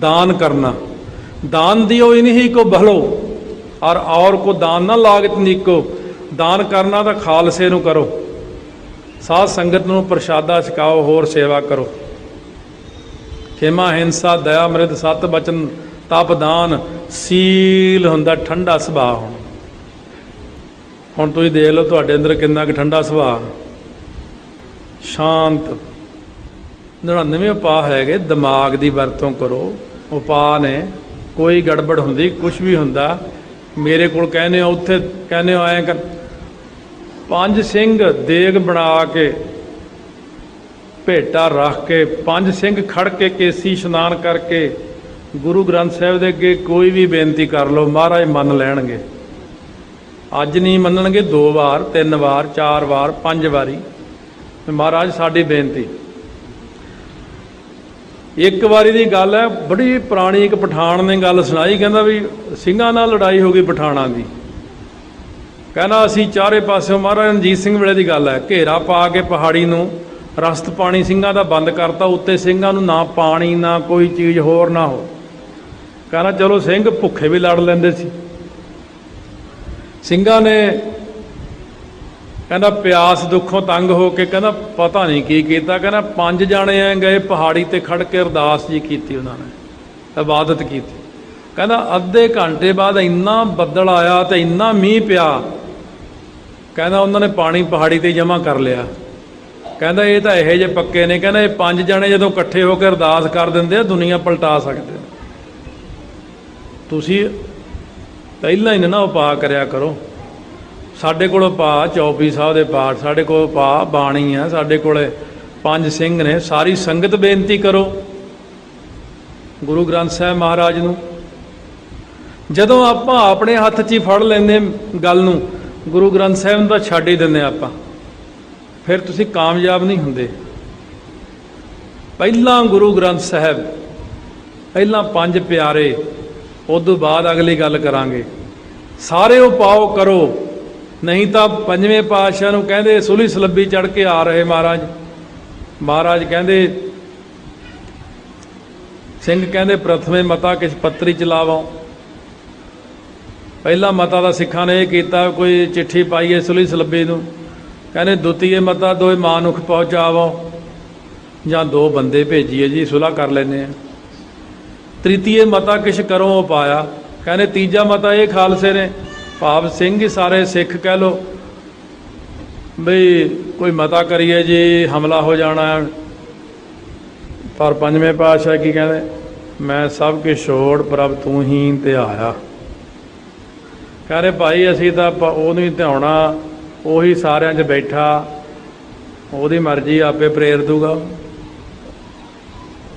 दान करना दान दियो इन्हीं को भलो और और को दान ना लागत नीको ਦਾਨ ਕਰਨਾ ਤਾਂ ਖਾਲਸੇ ਨੂੰ ਕਰੋ ਸਾਧ ਸੰਗਤ ਨੂੰ ਪ੍ਰਸ਼ਾਦਾ ਛਕਾਓ ਹੋਰ ਸੇਵਾ ਕਰੋ ਖੇਮਾ ਹਿੰਸਾ ਦਇਆ ਮ੍ਰਿਤ ਸਤ ਬਚਨ ਤਪ ਦਾਨ ਸੀਲ ਹੁੰਦਾ ਠੰਡਾ ਸੁਭਾਅ ਹੁਣ ਹੁਣ ਤੁਸੀਂ ਦੇਖ ਲਓ ਤੁਹਾਡੇ ਅੰਦਰ ਕਿੰਨਾ ਕੁ ਠੰਡਾ ਸੁਭਾਅ ਸ਼ਾਂਤ 99 ਉਪਾਅ ਹੈਗੇ, ਦਿਮਾਗ ਦੀ ਵਰਤੋਂ ਕਰੋ। ਉਪਾਅ ਨੇ ਕੋਈ ਗੜਬੜ ਹੁੰਦੀ ਕੁਝ ਵੀ ਹੁੰਦਾ, ਮੇਰੇ ਕੋਲ ਕਹਿੰਦੇ ਹੋ, ਉੱਥੇ ਕਹਿੰਦੇ ਹੋ, ਐਂ ਕਰ। ਪੰਜ ਸਿੰਘ ਦੇਗ ਬਣਾ ਕੇ, ਭੇਟਾ ਰੱਖ ਕੇ, ਪੰਜ ਸਿੰਘ ਖੜ ਕੇ ਕੇਸੀ ਇਸ਼ਨਾਨ ਕਰਕੇ, ਗੁਰੂ ਗ੍ਰੰਥ ਸਾਹਿਬ ਦੇ ਅੱਗੇ ਕੋਈ ਵੀ ਬੇਨਤੀ ਕਰ ਲਓ, ਮਹਾਰਾਜ ਮੰਨ ਲੈਣਗੇ। ਅੱਜ ਨਹੀਂ ਮੰਨਣਗੇ, ਦੋ ਵਾਰ, ਤਿੰਨ ਵਾਰ, ਚਾਰ ਵਾਰ, ਪੰਜ ਵਾਰੀ। ਮਹਾਰਾਜ, ਸਾਡੀ ਬੇਨਤੀ ਇੱਕ ਵਾਰੀ ਦੀ ਗੱਲ ਹੈ, ਬੜੀ ਪੁਰਾਣੀ ਇੱਕ ਪਠਾਨ ਨੇ ਗੱਲ ਸੁਣਾਈ, ਕਹਿੰਦਾ ਵੀ ਸਿੰਘਾਂ ਨਾਲ ਲੜਾਈ ਹੋ ਗਈ ਪਠਾਨਾਂ ਦੀ। ਕਹਿੰਦਾ ਅਸੀਂ ਚਾਰੇ ਪਾਸਿਓਂ ਮਹਾਰਾਜ ਰਣਜੀਤ ਸਿੰਘ ਵੇਲੇ ਦੀ ਗੱਲ ਹੈ, ਘੇਰਾ ਪਾ ਕੇ ਪਹਾੜੀ ਨੂੰ ਰਸਤ ਪਾਣੀ ਸਿੰਘਾਂ ਦਾ ਬੰਦ ਕਰਤਾ, ਉੱਤੇ ਸਿੰਘਾਂ ਨੂੰ ਨਾ ਪਾਣੀ, ਨਾ ਕੋਈ ਚੀਜ਼ ਹੋਰ, ਨਾ ਹੋ ਕਹਿੰਦਾ ਚਲੋ ਸਿੰਘ ਭੁੱਖੇ ਵੀ ਲੜ ਲੈਂਦੇ ਸੀ। ਸਿੰਘਾਂ ਨੇ ਕਹਿੰਦਾ ਪਿਆਸ ਦੁੱਖੋਂ ਤੰਗ ਹੋ ਕੇ ਕਹਿੰਦਾ ਪਤਾ ਨਹੀਂ ਕੀ ਕੀਤਾ, ਕਹਿੰਦਾ ਪੰਜ ਜਾਣੇ ਐ ਗਏ ਪਹਾੜੀ ਤੇ ਖੜ ਕੇ ਅਰਦਾਸ ਜੀ ਕੀਤੀ ਉਹਨਾਂ ਨੇ, ਇਬਾਦਤ ਕੀਤੀ। ਕਹਿੰਦਾ ਅੱਧੇ ਘੰਟੇ ਬਾਅਦ ਇੰਨਾ ਬੱਦਲ ਆਇਆ ਤੇ ਇੰਨਾ ਮੀਂਹ ਪਿਆ, ਕਹਿੰਦਾ ਉਹਨਾਂ ਨੇ ਪਾਣੀ ਪਹਾੜੀ ਤੇ ਜਮ੍ਹਾਂ ਕਰ ਲਿਆ। ਕਹਿੰਦਾ ਇਹ ਤਾਂ ਇਹੋ ਜਿਹੇ ਪੱਕੇ ਨੇ, ਕਹਿੰਦਾ ਇਹ ਪੰਜ ਜਣੇ ਜਦੋਂ ਇਕੱਠੇ ਹੋ ਕੇ ਅਰਦਾਸ ਕਰ ਦਿੰਦੇ ਆ, ਦੁਨੀਆ ਪਲਟਾ ਸਕਦੇ ਆ ਤੁਸੀਂ ਪਹਿਲਾਂ ਹੀ ਨਾ ਉਪਾਅ ਕਰਿਆ ਕਰੋ। ਸਾਡੇ ਕੋਲ ਪਾ ਚੌਪੀ ਸਾਹਿਬ ਦੇ ਪਾਠ, ਸਾਡੇ ਕੋਲ ਪਾ ਬਾਣੀ ਆ, ਸਾਡੇ ਕੋਲੇ ਪੰਜ ਸਿੰਘ ਨੇ, ਸਾਰੀ ਸੰਗਤ ਬੇਨਤੀ ਕਰੋ ਗੁਰੂ ਗ੍ਰੰਥ ਸਾਹਿਬ ਮਹਾਰਾਜ ਨੂੰ। ਜਦੋਂ ਆਪਾਂ ਆਪਣੇ ਹੱਥ 'ਚ ਹੀ ਫੜ ਲੈਂਦੇ ਗੱਲ ਨੂੰ, ਗੁਰੂ ਗ੍ਰੰਥ ਸਾਹਿਬ ਨੂੰ ਤਾਂ ਛੱਡ ਹੀ ਦਿੰਦੇ ਆਪਾਂ। ਫਿਰ ਤੁਸੀਂ ਕਾਮਯਾਬ ਨਹੀਂ ਹੁੰਦੇ। ਪਹਿਲਾਂ ਗੁਰੂ ਗ੍ਰੰਥ ਸਾਹਿਬ, ਪਹਿਲਾਂ ਪੰਜ ਪਿਆਰੇ ਉਸ ਤੋਂ ਬਾਅਦ ਅਗਲੀ ਗੱਲ ਕਰਾਂਗੇ। ਸਾਰੇ ਉਹ ਪਾਓ ਕਰੋ। ਨਹੀਂ ਤਾਂ ਪੰਜਵੇਂ ਪਾਤਸ਼ਾਹ ਨੂੰ ਕਹਿੰਦੇ ਸੁਲੀ ਸਲੱਬੀ ਚੜ ਕੇ ਆ ਰਹੇ ਮਹਾਰਾਜ। ਮਹਾਰਾਜ ਕਹਿੰਦੇ, ਸਿੰਘ ਕਹਿੰਦੇ, ਪ੍ਰਥਮੇ ਮਤਾ ਕਿਸ ਪੱਤਰੀ ਚਲਾਵੋ ਪਹਿਲਾ ਮਤਾ ਦਾ ਸਿੱਖਾਂ ਨੇ ਇਹ ਕੀਤਾ, ਕੋਈ ਚਿੱਠੀ ਪਾਈਏ ਸੁਲੀ ਸਲੱਬੀ ਨੂੰ। ਕਹਿੰਦੇ, ਦੁਤੀਏ ਮਤਾ ਦੋਏ ਮਾਨੁਖ ਪਹੁੰਚਾਵੋ। ਜਾਂ ਦੋ ਬੰਦੇ ਭੇਜੀਏ ਜੀ, ਸੁਲਾਹ ਕਰ ਲੈਨੇ ਆ ਤ੍ਰਿਤੀਏ ਮਤਾ ਕਿਛ ਕਰੋ ਪਾਇਆ ਕਹਿੰਦੇ, ਤੀਜਾ ਮਤਾ ਇਹ ਖਾਲਸੇ ਨੇ ਭਾਵ ਸਿੰਘ ਹੀ ਸਾਰੇ ਸਿੱਖ ਕਹਿ ਲੋ ਬਈ ਕੋਈ ਮਤਾ ਕਰੀਏ ਜੀ, ਹਮਲਾ ਹੋ ਜਾਣਾ। ਪਰ ਪੰਜਵੇਂ ਪਾਤਸ਼ਾਹ ਕੀ ਕਹਿੰਦੇ, ਮੈਂ ਸਭ ਕੁਝ ਛੋੜ ਪ੍ਰਭ ਤੂੰ ਹੀ ਤੇ ਆਇਆ। ਕਹਿੰਦੇ ਭਾਈ ਅਸੀਂ ਤਾਂ ਉਹਨੂੰ ਹੀ ਧਿਆਉਣਾ, ਉਹੀ ਸਾਰਿਆਂ 'ਚ ਬੈਠਾ, ਉਹਦੀ ਮਰਜ਼ੀ ਆਪੇ ਪ੍ਰੇਰ ਦੂਗਾ।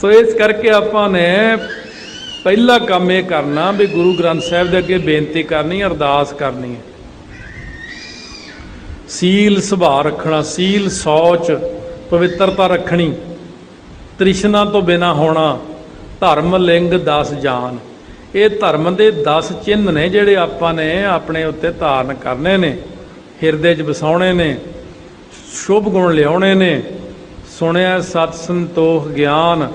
ਸੋ ਇਸ ਕਰਕੇ ਆਪਾਂ ਨੇ ਪਹਿਲਾ ਕੰਮ ਇਹ ਕਰਨਾ ਵੀ ਗੁਰੂ ਗ੍ਰੰਥ ਸਾਹਿਬ ਦੇ ਅੱਗੇ ਬੇਨਤੀ ਕਰਨੀ, ਅਰਦਾਸ ਕਰਨੀ ਹੈ। ਸੀਲ ਸੁਭਾਅ ਰੱਖਣਾ, ਸੀਲ ਸੋਚ, ਪਵਿੱਤਰਤਾ ਰੱਖਣੀ, ਤ੍ਰਿਸ਼ਨਾ ਤੋਂ ਬਿਨਾ ਹੋਣਾ, ਧਰਮ, ਲਿੰਗ 10 ਜਾਨ। ਇਹ ਧਰਮ ਦੇ 10 ਚਿੰਨ੍ਹ ਨੇ ਜਿਹੜੇ ਆਪਾਂ ਨੇ ਆਪਣੇ ਉੱਤੇ ਧਾਰਨ ਕਰਨੇ ਨੇ, ਹਿਰਦੇ 'ਚ ਵਸਾਉਣੇ ਨੇ, ਸ਼ੁਭ ਗੁਣ ਲਿਆਉਣੇ ਨੇ, ਸੁਣਿਆ ਸਤ ਸੰਤੋਖ ਗਿਆਨ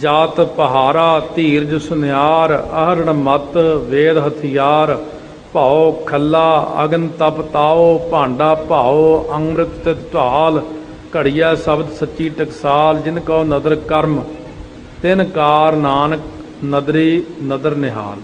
ਜਾਤ ਪਹਾਰਾ, ਧੀਰਜ ਸੁਨਿਆਰ, ਅਹਰਣ ਮਤ, ਵੇਦ ਹਥਿਆਰ, ਭਾਉ ਖੱਲਾ, ਅਗਨ ਤਪ ਤਾਓ ਭਾਂਡਾ ਭਾਉ, ਅੰਮ੍ਰਿਤ ਤਿਤ ਢਾਲ, ਘੜੀਆ ਸ਼ਬਦ ਸੱਚੀ ਟਕਸਾਲ, ਜਿਨ ਕੋ ਨਦਰ ਕਰਮ, ਤਿਨ ਕਾਰ ਨਾਨਕ, ਨਦਰੀ ਨਦਰ ਨਿਹਾਲ।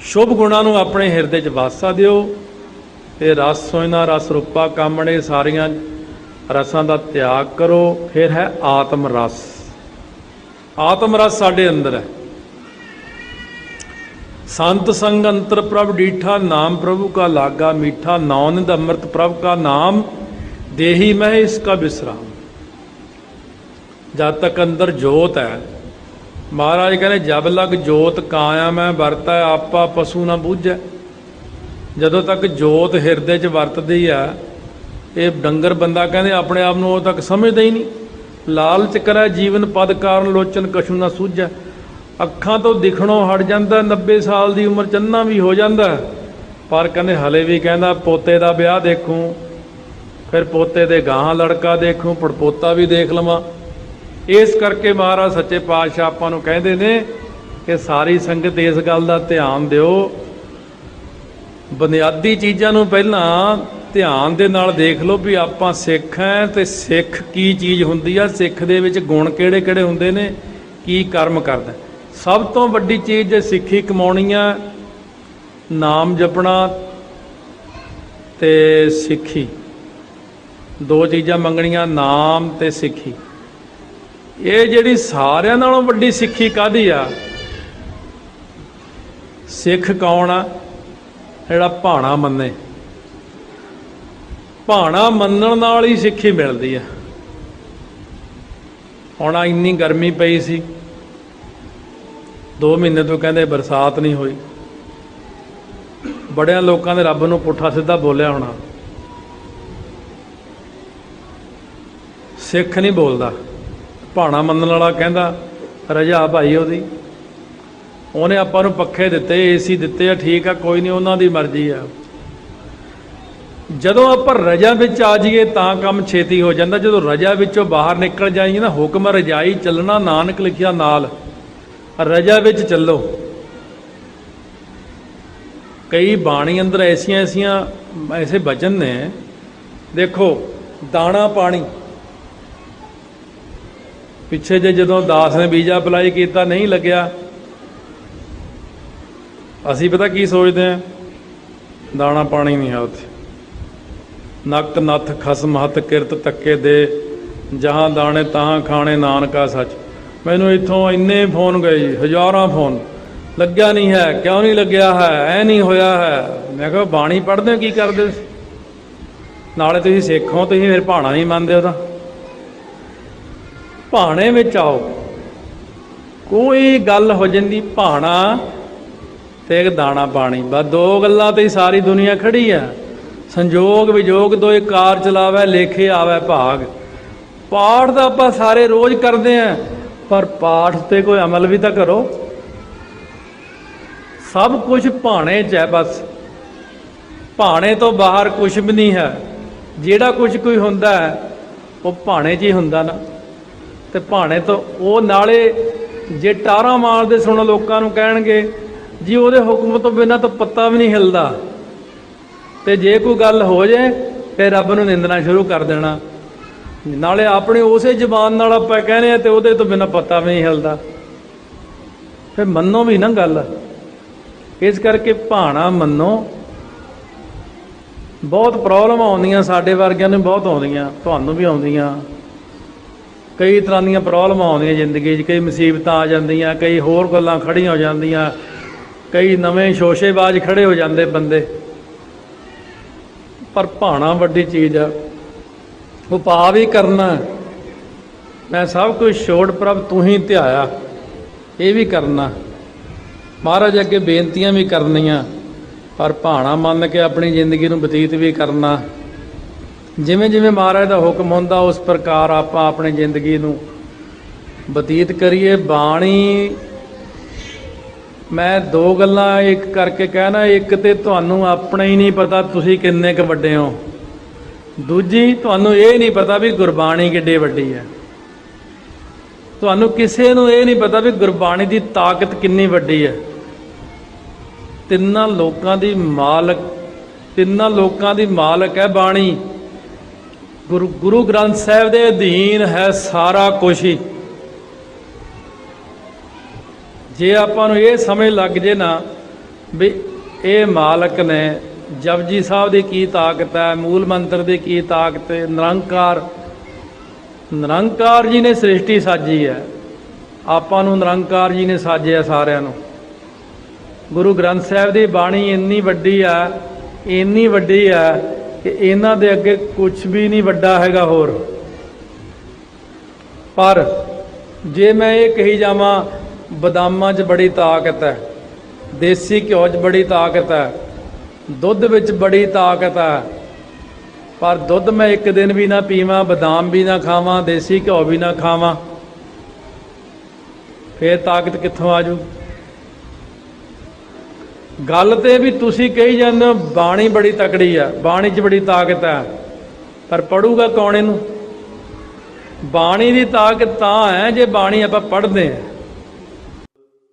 ਸ਼ੁਭ ਗੁਣਾਂ ਨੂੰ ਆਪਣੇ ਹਿਰਦੇ 'ਚ ਵਾਸਾ ਦਿਓ। ਤੇ ਰਸ ਸੋਇਨਾ ਰਸ ਰੂਪਾ ਕਾਮਣੇ ਸਾਰੀਆਂ ਰਸਾਂ ਦਾ ਤਿਆਗ ਕਰੋ। ਫਿਰ ਹੈ ਆਤਮ ਰਸ। ਆਤਮ ਰਸ ਸਾਡੇ ਅੰਦਰ ਹੈ। ਸੰਤ ਸੰਗ ਅੰਤਰ ਪ੍ਰਭ ਡੀਠਾ ਨਾਮ ਪ੍ਰਭੂ ਕਾ ਲਾਗਾ ਮੀਠਾ, ਨੌਨਿੰਦ ਅੰਮ੍ਰਿਤ ਪ੍ਰਭ ਕਾ ਨਾਮ, ਦੇਹੀ ਮੈਂ ਇਸ ਕਾ ਬਿਸਰਾਮ। ਜਦ ਤੱਕ ਅੰਦਰ ਜੋਤ ਹੈ, ਮਹਾਰਾਜ ਕਹਿੰਦੇ, ਜਬ ਲਗ ਜੋਤ ਕਾਇਆ ਮੈਂ ਵਰਤੈ, ਆਪਾ ਪਸ਼ੂ ਨਾ ਬੂਝੈ। ਜਦੋਂ ਤੱਕ ਜੋਤ ਹਿਰਦੇ 'ਚ ਵਰਤਦੀ ਆ ਇਹ ਡੰਗਰ ਬੰਦਾ ਕਹਿੰਦੇ, ਆਪਣੇ ਆਪ ਨੂੰ ਉਹ ਤੱਕ ਸਮਝਦਾ ਹੀ ਨਹੀਂ। ਲਾਲਚ ਕਰੈ, ਜੀਵਨ ਪਦ ਕਾਰਨ ਲੋਚਨ ਕਛੂ ਨਾ ਸੂਝੈ। ਅੱਖਾਂ ਤੋਂ ਦਿਖਣੋਂ ਹਟ ਜਾਂਦਾ 90 ਸਾਲ ਦੀ ਉਮਰ ਚੰਨਾ ਵੀ ਹੋ ਜਾਂਦਾ। ਪਰ ਕਹਿੰਦੇ ਹਲੇ ਵੀ ਕਹਿੰਦਾ, ਪੋਤੇ ਦਾ ਵਿਆਹ ਦੇਖੂੰ, ਫਿਰ ਪੋਤੇ ਦੇ ਗਾਹਾਂ ਲੜਕਾ ਦੇਖੂੰ ਪੜਪੋਤਾ ਵੀ ਦੇਖ ਲਵਾਂ। ਇਸ ਕਰਕੇ ਮਹਾਰਾਜ ਸੱਚੇ ਪਾਤਸ਼ਾਹ ਆਪਾਂ ਨੂੰ ਕਹਿੰਦੇ ਨੇ ਕਿ ਸਾਰੀ ਸੰਗਤ ਇਸ ਗੱਲ ਦਾ ਧਿਆਨ ਦਿਓ। ਬੁਨਿਆਦੀ ਚੀਜ਼ਾਂ ਨੂੰ ਪਹਿਲਾਂ ਧਿਆਨ ਦੇ ਨਾਲ ਦੇਖ ਲਓ ਵੀ ਆਪਾਂ ਸਿੱਖ ਹੈ ਤੇ ਸਿੱਖ ਕੀ ਚੀਜ਼ ਹੁੰਦੀ ਆ, ਸਿੱਖ ਦੇ ਵਿੱਚ ਗੁਣ ਕਿਹੜੇ ਕਿਹੜੇ ਹੁੰਦੇ ਨੇ, ਕੀ ਕਰਮ ਕਰਦਾ। ਸਭ ਤੋਂ ਵੱਡੀ ਚੀਜ਼ ਜੇ ਸਿੱਖੀ ਕਮਾਉਣੀ ਆ, ਨਾਮ ਜਪਣਾ ਤੇ ਸਿੱਖੀ। ਦੋ ਚੀਜ਼ਾਂ ਮੰਗਣੀਆਂ, ਨਾਮ ਤੇ ਸਿੱਖੀ। ਇਹ ਜਿਹੜੀ ਸਾਰਿਆਂ ਨਾਲੋਂ ਵੱਡੀ ਸਿੱਖੀ ਕਾਦੀ ਆ? ਸਿੱਖ ਕੌਣ ਆ? ਜਿਹੜਾ ਭਾਣਾ ਮੰਨੇ। ਭਾਣਾ ਮੰਨਣ ਨਾਲ ਹੀ ਸਿੱਖੀ ਮਿਲਦੀ ਆ। ਹੁਣ ਆਹ ਇੰਨੀ ਗਰਮੀ ਪਈ ਸੀ। 2 ਮਹੀਨੇ ਤੋਂ ਕਹਿੰਦੇ ਬਰਸਾਤ ਨਹੀਂ ਹੋਈ। ਬੜਿਆਂ ਲੋਕਾਂ ਦੇ ਰੱਬ ਨੂੰ ਪੁੱਠਾ ਸਿੱਧਾ ਬੋਲਿਆ ਹੋਣਾ। ਸਿੱਖ ਨਹੀਂ ਬੋਲਦਾ। ਭਾਣਾ ਮੰਨਣ ਵਾਲਾ ਕਹਿੰਦਾ, ਰਜਾ ਭਾਈ ਉਹਦੀ। ਉਹਨੇ ਆਪਾਂ ਨੂੰ ਪੱਖੇ ਦਿੱਤੇ, ਏਸੀ ਦਿੱਤੇ ਆ, ਠੀਕ ਆ, ਕੋਈ ਨਹੀਂ, ਉਹਨਾਂ ਦੀ ਮਰਜ਼ੀ ਆ। ਜਦੋਂ ਆਪਾਂ ਰਜਾ ਵਿੱਚ ਆ ਜਾਈਏ ਤਾਂ ਕੰਮ ਛੇਤੀ ਹੋ ਜਾਂਦਾ। ਜਦੋਂ ਰਜਾ ਵਿੱਚੋਂ ਬਾਹਰ ਨਿਕਲ ਜਾਈਏ ਨਾ, ਹੁਕਮ ਰਜਾਈ ਚੱਲਣਾ ਨਾਨਕ ਲਿਖਿਆ ਨਾਲ। ਰਜਾ ਵਿੱਚ ਚੱਲੋ। ਕਈ ਬਾਣੀ ਅੰਦਰ ਐਸੀਆਂ ਐਸੀਆਂ ਐਸੇ ਬਚਨ ਨੇ। ਦੇਖੋ, ਦਾਣਾ ਪਾਣੀ। ਪਿੱਛੇ ਜੇ ਜਦੋਂ ਦਾਸ ਨੇ ਵੀਜ਼ਾ ਅਪਲਾਈ ਕੀਤਾ, ਨਹੀਂ ਲੱਗਿਆ। ਅਸੀਂ ਪਤਾ ਕੀ ਸੋਚਦੇ ਆ ਦਾਣਾ ਪਾਣੀ ਨਹੀਂ ਹੈ ਉੱਥੇ। ਨਕਤ ਨੱਥ ਖਸਮ ਹੱਥ ਕਿਰਤ ਤੱਕੇ ਦੇ, ਜਹਾਂ ਦਾਣੇ ਤਹਾਂ ਖਾਣੇ ਨਾਨਕਾ ਸੱਚ। ਮੈਨੂੰ ਇੱਥੋਂ ਇੰਨੇ ਫੋਨ ਗਏ ਜੀ, ਹਜ਼ਾਰਾਂ ਫੋਨ। ਲੱਗਿਆ ਨਹੀਂ ਹੈ, ਕਿਉਂ ਨਹੀਂ ਲੱਗਿਆ ਹੈ, ਐ ਨਹੀਂ ਹੋਇਆ ਹੈ। ਮੈਂ ਕਿਹਾ, ਬਾਣੀ ਪੜ੍ਹਦੇ ਹੋ, ਕੀ ਕਰਦੇ ਨਾਲੇ ਤੁਸੀਂ ਸਿੱਖ ਹੋ, ਤੁਸੀਂ ਫਿਰ ਭਾਣਾ ਨਹੀਂ ਮੰਨਦੇ ਉਹਦਾ ਭਾਣੇ ਵਿੱਚ ਆਓ। ਕੋਈ ਗੱਲ ਹੋ ਜਾਂਦੀ, ਭਾਣਾ ਤੇ ਇੱਕ ਦਾਣਾ ਪਾਣੀ। ਬਸ ਦੋ ਗੱਲਾਂ ਤੇ ਸਾਰੀ ਦੁਨੀਆ ਖੜੀ ਆ ਸੰਜੋਗ ਵਿਜੋਗ ਦੋਏ ਕਾਰ ਚਲਾਵੇ, ਲੇਖੇ ਆਵੇ ਭਾਗ। ਪਾਠ ਤਾਂ ਆਪਾਂ ਸਾਰੇ ਰੋਜ਼ ਕਰਦੇ ਆ, ਪਰ ਪਾਠ ਤੇ ਕੋਈ ਅਮਲ ਵੀ ਤਾਂ ਕਰੋ। ਸਭ ਕੁਝ ਭਾਣੇ 'ਚ ਹੈ ਬਸ। ਭਾਣੇ ਤੋਂ ਬਾਹਰ ਕੁਝ ਵੀ ਨਹੀਂ ਹੈ। ਜਿਹੜਾ ਕੁਝ ਕੋਈ ਹੁੰਦਾ ਹੈ, ਉਹ ਭਾਣੇ 'ਚ ਹੀ ਹੁੰਦਾ ਨਾ। ਤੇ ਭਾਣੇ ਤੋਂ ਉਹ ਨਾਲੇ ਜੇ ਟਾਰਾਂ ਮਾਰਦੇ ਸੁਣ ਲੋਕਾਂ ਨੂੰ ਕਹਿਣਗੇ, ਜੀ ਉਹਦੇ ਹੁਕਮ ਤੋਂ ਬਿਨਾਂ ਤਾਂ ਪੱਤਾ ਵੀ ਨਹੀਂ ਹਿਲਦਾ। ਤੇ ਜੇ ਕੋਈ ਗੱਲ ਹੋ ਜਾਏ ਤੇ ਰੱਬ ਨੂੰ ਨਿੰਦਣਾ ਸ਼ੁਰੂ ਕਰ ਦੇਣਾ। ਨਾਲੇ ਆਪਣੇ ਉਸੇ ਜ਼ਬਾਨ ਨਾਲ ਆਪਾਂ ਕਹਿੰਦੇ ਆ ਤੇ ਉਹਦੇ ਤੋਂ ਬਿਨਾਂ ਪਤਾ ਵੀ ਨਹੀਂ ਹਿਲਦਾ। ਫਿਰ ਮੰਨੋ ਵੀ ਨਾ ਗੱਲ। ਇਸ ਕਰਕੇ ਭਾਣਾ ਮੰਨੋ। ਬਹੁਤ ਪ੍ਰੋਬਲਮ ਆਉਂਦੀਆਂ ਸਾਡੇ ਵਰਗਿਆਂ ਨੂੰ ਬਹੁਤ ਆਉਂਦੀਆਂ, ਤੁਹਾਨੂੰ ਵੀ ਆਉਂਦੀਆਂ। ਕਈ ਤਰ੍ਹਾਂ ਦੀਆਂ ਪ੍ਰੋਬਲਮਾਂ ਆਉਂਦੀਆਂ ਜ਼ਿੰਦਗੀ 'ਚ, ਕਈ ਮੁਸੀਬਤਾਂ ਆ ਜਾਂਦੀਆਂ, ਕਈ ਹੋਰ ਗੱਲਾਂ ਖੜੀਆਂ ਹੋ ਜਾਂਦੀਆਂ। ਕਈ ਨਵੇਂ ਸ਼ੋਸ਼ੇਬਾਜ਼ ਖੜੇ ਹੋ ਜਾਂਦੇ ਬੰਦੇ। ਪਰ ਭਾਣਾ ਵੱਡੀ ਚੀਜ਼ ਆ। ਉਪਾਅ ਵੀ ਕਰਨਾ। ਮੈਂ ਸਭ ਕੁਝ ਛੋੜ ਪ੍ਰਭ ਤੂੰ ਹੀ ਧਿਆਇਆ। ਇਹ ਵੀ ਕਰਨਾ। ਮਹਾਰਾਜ ਅੱਗੇ ਬੇਨਤੀਆਂ ਵੀ ਕਰਨੀਆਂ। ਪਰ ਭਾਣਾ ਮੰਨ ਕੇ ਆਪਣੀ ਜ਼ਿੰਦਗੀ ਨੂੰ ਬਤੀਤ ਵੀ ਕਰਨਾ। ਜਿਵੇਂ ਜਿਵੇਂ ਮਹਾਰਾਜ ਦਾ ਹੁਕਮ ਹੁੰਦਾ, ਉਸ ਪ੍ਰਕਾਰ ਆਪਾਂ ਆਪਣੀ ਜ਼ਿੰਦਗੀ ਨੂੰ ਬਤੀਤ ਕਰੀਏ। ਬਾਣੀ ਮੈਂ ਦੋ ਗੱਲਾਂ ਇੱਕ ਕਰਕੇ ਕਹਿਣਾ ਇੱਕ ਤੇ ਤੁਹਾਨੂੰ ਆਪਣਾ ਹੀ ਨਹੀਂ ਪਤਾ ਤੁਸੀਂ ਕਿੰਨੇ ਕੁ ਵੱਡੇ ਹੋ। ਦੂਜੀ, ਤੁਹਾਨੂੰ ਇਹ ਨਹੀਂ ਪਤਾ ਵੀ ਗੁਰਬਾਣੀ ਕਿੱਡੇ ਵੱਡੀ ਹੈ। ਤੁਹਾਨੂੰ ਕਿਸੇ ਨੂੰ ਇਹ ਨਹੀਂ ਪਤਾ ਵੀ ਗੁਰਬਾਣੀ ਦੀ ਤਾਕਤ ਕਿੰਨੀ ਵੱਡੀ ਹੈ। ਤਿੰਨਾਂ ਲੋਕਾਂ ਦੀ ਮਾਲਕ, ਤਿੰਨਾਂ ਲੋਕਾਂ ਦੀ ਮਾਲਕ ਹੈ ਬਾਣੀ। ਗੁਰੂ ਗੁਰੂ ਗ੍ਰੰਥ ਸਾਹਿਬ ਦੇ ਅਧੀਨ ਹੈ ਸਾਰਾ ਕੁਝ ਹੀ। ਜੇ ਆਪਾਂ ਨੂੰ ਇਹ ਸਮਝ ਲੱਗ ਜੇ ਨਾ ਵੀ ਇਹ ਮਾਲਕ ਨੇ ਜਪਜੀ ਸਾਹਿਬ ਦੀ ਕੀ ਤਾਕਤ ਹੈ, ਮੂਲ ਮੰਤਰ ਦੀ ਕੀ ਤਾਕਤ ਹੈ, ਨਿਰੰਕਾਰ ਨਿਰੰਕਾਰ ਜੀ ਨੇ ਸ੍ਰਿਸ਼ਟੀ ਸਾਜੀ ਹੈ। ਆਪਾਂ ਨੂੰ ਨਿਰੰਕਾਰ ਜੀ ਨੇ ਸਾਜਿਆ ਸਾਰਿਆਂ ਨੂੰ। ਗੁਰੂ ਗ੍ਰੰਥ ਸਾਹਿਬ ਦੀ ਬਾਣੀ ਇੰਨੀ ਵੱਡੀ ਆ ਇੰਨੀ ਵੱਡੀ ਆ ਕਿ ਇਹਨਾਂ ਦੇ ਅੱਗੇ ਕੁਝ ਵੀ ਨਹੀਂ ਵੱਡਾ ਹੈਗਾ ਹੋਰ। ਪਰ ਜੇ ਮੈਂ ਇਹ ਕਹੀ ਜਾਵਾਂ ਬਦਾਮਾਂ 'ਚ ਬੜੀ ਤਾਕਤ ਹੈ, ਦੇਸੀ ਘਿਓ 'ਚ ਬੜੀ ਤਾਕਤ ਹੈ, ਦੁੱਧ ਵਿੱਚ ਬੜੀ ਤਾਕਤ ਹੈ। ਪਰ ਦੁੱਧ ਮੈਂ ਇੱਕ ਦਿਨ ਵੀ ਨਾ ਪੀਵਾਂ, ਬਦਾਮ ਵੀ ਨਾ ਖਾਵਾਂ, ਦੇਸੀ ਘਿਓ ਵੀ ਨਾ ਖਾਵਾਂ। ਫੇਰ ਤਾਕਤ ਕਿੱਥੋਂ ਆਜੂ ਗੱਲ ਤੇ ਵੀ ਤੁਸੀਂ ਕਹੀ ਜਾਂਦੇ ਹੋ, ਬਾਣੀ ਬੜੀ ਤਕੜੀ ਆ, ਬਾਣੀ 'ਚ ਬੜੀ ਤਾਕਤ ਹੈ। ਪਰ ਪੜੂਗਾ ਕੌਣ ਇਹਨੂੰ? ਬਾਣੀ ਦੀ ਤਾਕਤ ਤਾਂ ਹੈ, ਜੇ ਬਾਣੀ ਆਪਾਂ ਪੜ੍ਹਦੇ ਹਾਂ।